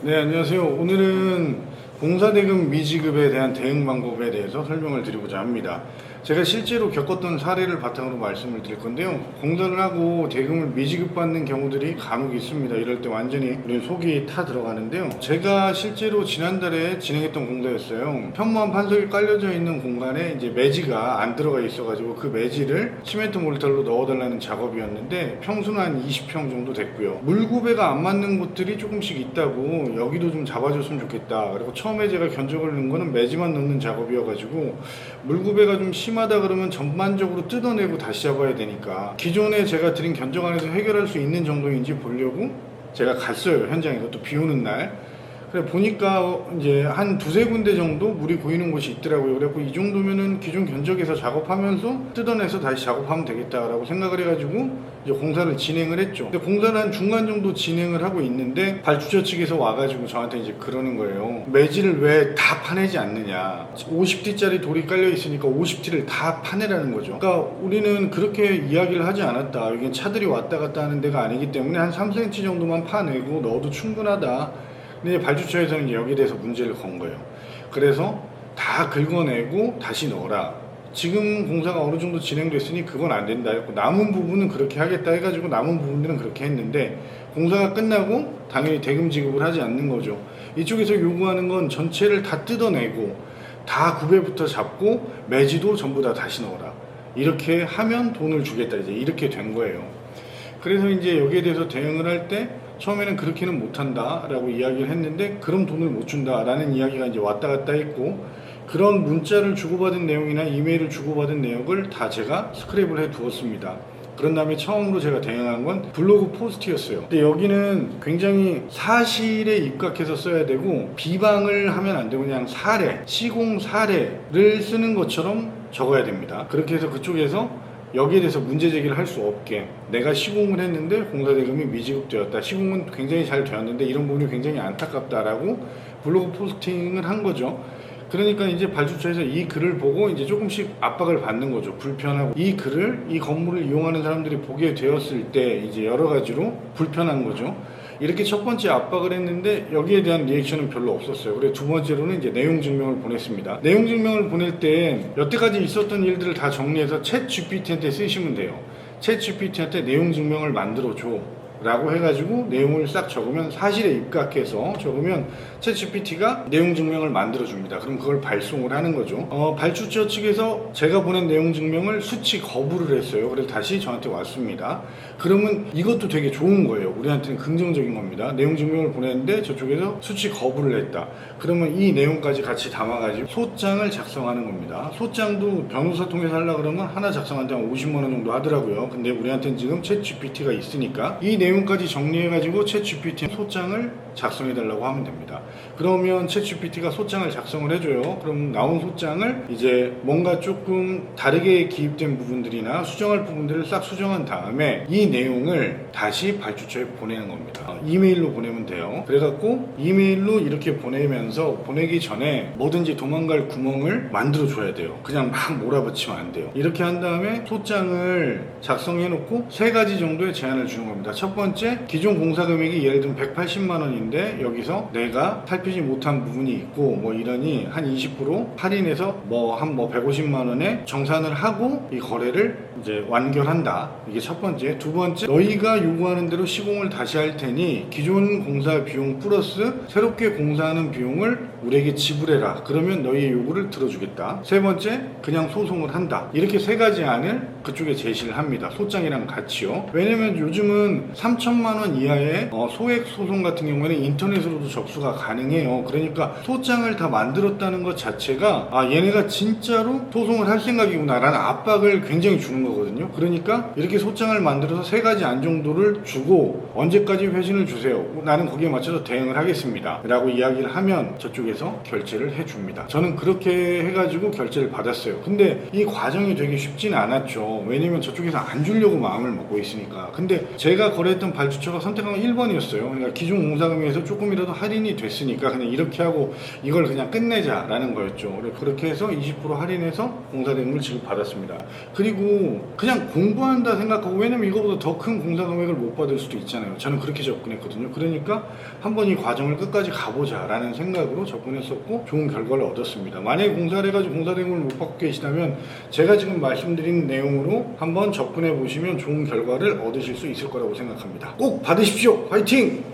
네, 안녕하세요. 오늘은 공사대금 미지급에 대한 대응 방법에 대해서 설명을 드리고자 합니다. 제가 실제로 겪었던 사례를 바탕으로 말씀을 드릴 건데요. 공사를 하고 대금을 미지급받는 경우들이 간혹 있습니다. 이럴 때 완전히 우리 속이 타 들어가는데요. 제가 실제로 지난달에 진행했던 공사였어요. 현무암 판석이 깔려져 있는 공간에 이제 매지가 안 들어가 있어가지고 그 매지를 시멘트 몰탈로 넣어달라는 작업이었는데 평수는 한 20평 정도 됐고요. 물구배가 안 맞는 곳들이 조금씩 있다고 여기도 좀 잡아줬으면 좋겠다. 그리고 처음에 제가 견적을 넣은 거는 매지만 넣는 작업이어가지고 물구배가 좀 심 하다 그러면 전반적으로 뜯어내고 다시 잡아야 되니까 기존에 제가 드린 견적 안에서 해결할 수 있는 정도인지 보려고 제가 갔어요 현장에 그것도 비 오는 날 그래 보니까 이제 한 두세 군데 정도 물이 고이는 곳이 있더라고요. 그래갖고 이 정도면은 기존 견적에서 작업하면서 뜯어내서 다시 작업하면 되겠다라고 생각을 해가지고 이제 공사를 진행을 했죠. 근데 공사를 한 중간 정도 진행을 하고 있는데 발주처 측에서 와가지고 저한테 이제 그러는 거예요. 매질을 왜 다 파내지 않느냐. 50T짜리 돌이 깔려 있으니까 50T를 다 파내라는 거죠. 그러니까 우리는 그렇게 이야기를 하지 않았다. 여기 차들이 왔다 갔다 하는 데가 아니기 때문에 한 3cm 정도만 파내고 넣어도 충분하다. 근데 발주처에서는 여기에 대해서 문제를 건 거예요. 그래서 다 긁어내고 다시 넣어라. 지금 공사가 어느 정도 진행됐으니 그건 안 된다 했고 남은 부분은 그렇게 하겠다 해가지고 남은 부분들은 그렇게 했는데 공사가 끝나고 당연히 대금 지급을 하지 않는 거죠. 이쪽에서 요구하는 건 전체를 다 뜯어내고 다 구배부터 잡고 매지도 전부 다 다시 넣어라. 이렇게 하면 돈을 주겠다. 이제 이렇게 된 거예요. 그래서 이제 여기에 대해서 대응을 할때 처음에는 그렇게는 못한다라고 이야기를 했는데 그럼 돈을 못 준다라는 이야기가 이제 왔다 갔다 했고 그런 문자를 주고받은 내용이나 이메일을 주고받은 내역을 다 제가 스크랩을 해 두었습니다. 그런 다음에 처음으로 제가 대응한 건 블로그 포스트였어요. 근데 여기는 굉장히 사실에 입각해서 써야 되고 비방을 하면 안 되고 그냥 사례, 시공 사례를 쓰는 것처럼 적어야 됩니다. 그렇게 해서 그쪽에서 여기에 대해서 문제 제기를 할 수 없게 내가 시공을 했는데 공사 대금이 미지급되었다. 시공은 굉장히 잘 되었는데 이런 부분이 굉장히 안타깝다라고 블로그 포스팅을 한 거죠. 그러니까 이제 발주처에서 이 글을 보고 이제 조금씩 압박을 받는 거죠. 불편하고 이 글을 이 건물을 이용하는 사람들이 보게 되었을 때 이제 여러 가지로 불편한 거죠. 이렇게 첫 번째 압박을 했는데 여기에 대한 리액션은 별로 없었어요. 그리고 두 번째로는 이제 내용 증명을 보냈습니다. 내용 증명을 보낼 때 여태까지 있었던 일들을 다 정리해서 챗 GPT한테 쓰시면 돼요. 챗 GPT한테 내용 증명을 만들어 줘. 라고 해가지고 내용을 싹 적으면 사실에 입각해서 적으면 챗 GPT가 내용 증명을 만들어 줍니다. 그럼 그걸 발송을 하는 거죠. 어, 발주처 측에서 제가 보낸 내용 증명을 수치 거부를 했어요. 그래서 다시 저한테 왔습니다. 그러면 이것도 되게 좋은 거예요. 우리한테는 긍정적인 겁니다. 내용 증명을 보냈는데 저쪽에서 수치 거부를 했다. 그러면 이 내용까지 같이 담아가지고 소장을 작성하는 겁니다. 소장도 변호사 통해서 하려고 그러면 하나 작성하는데 한 50만 원 정도 하더라고요. 근데 우리한테는 지금 챗 GPT가 있으니까 이 내용 까지 정리해가지고 챗 GPT 소장을 작성해달라고 하면 됩니다. 그러면 챗 GPT가 소장을 작성을 해줘요. 그럼 나온 소장을 이제 뭔가 조금 다르게 기입된 부분들이나 수정할 부분들을 싹 수정한 다음에 이 내용을 다시 발주처에 보내는 겁니다. 어, 이메일로 보내면 돼요. 그래갖고 이메일로 이렇게 보내면서 보내기 전에 뭐든지 도망갈 구멍을 만들어 줘야 돼요. 그냥 막 몰아붙이면 안 돼요. 이렇게 한 다음에 소장을 작성해 놓고 세 가지 정도의 제한을 주는 겁니다. 첫 번째, 기존 공사 금액이 예를 들면 180만 원인데 여기서 내가 살피지 못한 부분이 있고 뭐 이러니 한 20% 할인해서 뭐 한뭐 150만 원에 정산을 하고 이 거래를 이제 완결한다. 이게 첫 번째. 두 번째, 너희가 요구하는 대로 시공을 다시 할 테니 기존 공사 비용 플러스 새롭게 공사하는 비용을 우리에게 지불해라. 그러면 너희의 요구를 들어주겠다. 세 번째, 그냥 소송을 한다. 이렇게 세 가지 안을 그쪽에 제시를 합니다. 소장이랑 같이요. 왜냐면 요즘은 3천만 원 이하의 어, 소액 소송 같은 경우에는 인터넷으로도 접수가 가능해요. 그러니까 소장을 다 만들었다는 것 자체가 아 얘네가 진짜로 소송을 할 생각이구나라는 압박을 굉장히 주는 거 거든요. 그러니까 이렇게 소장을 만들어서 세 가지 안 정도를 주고 언제까지 회신을 주세요. 나는 거기에 맞춰서 대응을 하겠습니다. 라고 이야기를 하면 저쪽에서 결제를 해줍니다. 저는 그렇게 해가지고 결제를 받았어요. 근데 이 과정이 되게 쉽지는 않았죠. 왜냐면 저쪽에서 안 주려고 마음을 먹고 있으니까. 근데 제가 거래했던 발주처가 선택한 건 1번이었어요. 그러니까 기존 공사금에서 조금이라도 할인이 됐으니까 그냥 이렇게 하고 이걸 그냥 끝내자라는 거였죠. 그렇게 해서 20% 할인해서 공사 대금을 지급받았습니다. 그리고 그냥 공부한다 생각하고 왜냐면 이거보다 더 큰 공사 금액을 못 받을 수도 있잖아요. 저는 그렇게 접근했거든요. 그러니까 한번 이 과정을 끝까지 가보자라는 생각으로 접근했었고 좋은 결과를 얻었습니다. 만약에 공사를 해가지고 공사 대금을 못 받고 계시다면 제가 지금 말씀드린 내용으로 한번 접근해 보시면 좋은 결과를 얻으실 수 있을 거라고 생각합니다. 꼭 받으십시오. 화이팅!